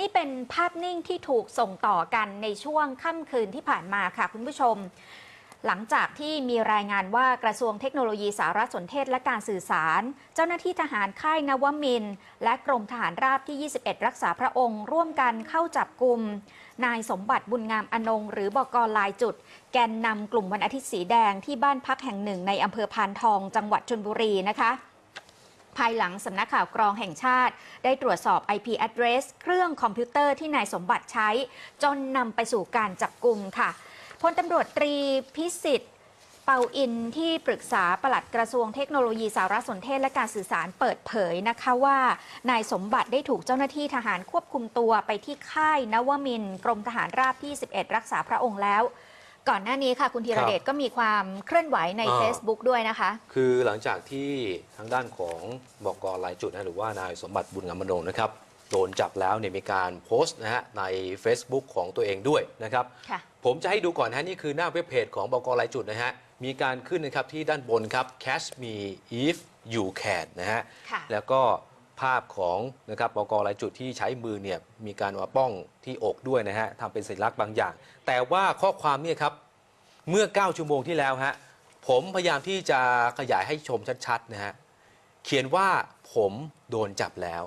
นี่เป็นภาพนิ่งที่ถูกส่งต่อกันในช่วงค่ำคืนที่ผ่านมาค่ะคุณผู้ชม หลังจากที่มีรายงานว่ากระทรวงเทคโนโลยีสารสนเทศและการสื่อสาร เจ้าหน้าที่ทหารค่ายนวมิน และกรมทหารราบที่ 21 รักษาพระองค์ ร่วมกันเข้าจับกลุ่มนายสมบัติบุญงามอนง หรือบกลายจุด แกนนำกลุ่มวันอาทิตย์สีแดงที่บ้านพักแห่งหนึ่งในอำเภอพานทองจังหวัดชนบุรีนะคะ ภายหลังสำนักข่าวกรองแห่งชาติ ได้ตรวจสอบ IP address เครื่องคอมพิวเตอร์ที่นายสมบัติใช้ จนนำไปสู่การจับกลุ่มค่ะพลตำรวจตรีพิสิทธิ์เปาอินที่ปรึกษาปลัดกระทรวงเทคโนโลยีสารสนเทศและการสื่อสารเปิดเผยนะคะว่า นายสมบัติได้ถูกเจ้าหน้าที่ทหารควบคุมตัวไปที่ค่ายนวมินกรมทหารราบที่ 11 รักษาพระองค์แล้ว ก่อนหน้านี้ค่ะ คุณธีรเดชก็มีความเคลื่อนไหวในอ่า Facebook ด้วยนะคะ คือหลังจากที่ทางด้านของบกรายจุดนะหรือว่านายสมบัติบุญงามมโนนะครับโดนจับแล้วเนี่ยมีการโพสต์นะฮะใน Facebook ของตัวเองด้วยนะครับค่ะผมจะให้ดูก่อนนะฮะนี่คือหน้าเว็บเพจของบกรายจุดนะฮะ มีการขึ้นนะครับที่ด้านบนครับ catch me if you can นะฮะค่ะแล้วก็ ภาพของนะครับปกรายจุดที่ใช้มือเนี่ยมีการมาป้องที่อกด้วยนะฮะทำเป็นสัญลักษณ์บางอย่าง แต่ว่าข้อความเนี่ยครับเมื่อ 9 ชั่วโมงที่แล้วฮะผมพยายามที่จะขยายให้ชมชัดๆนะฮะเขียนว่าผมโดนจับแล้ว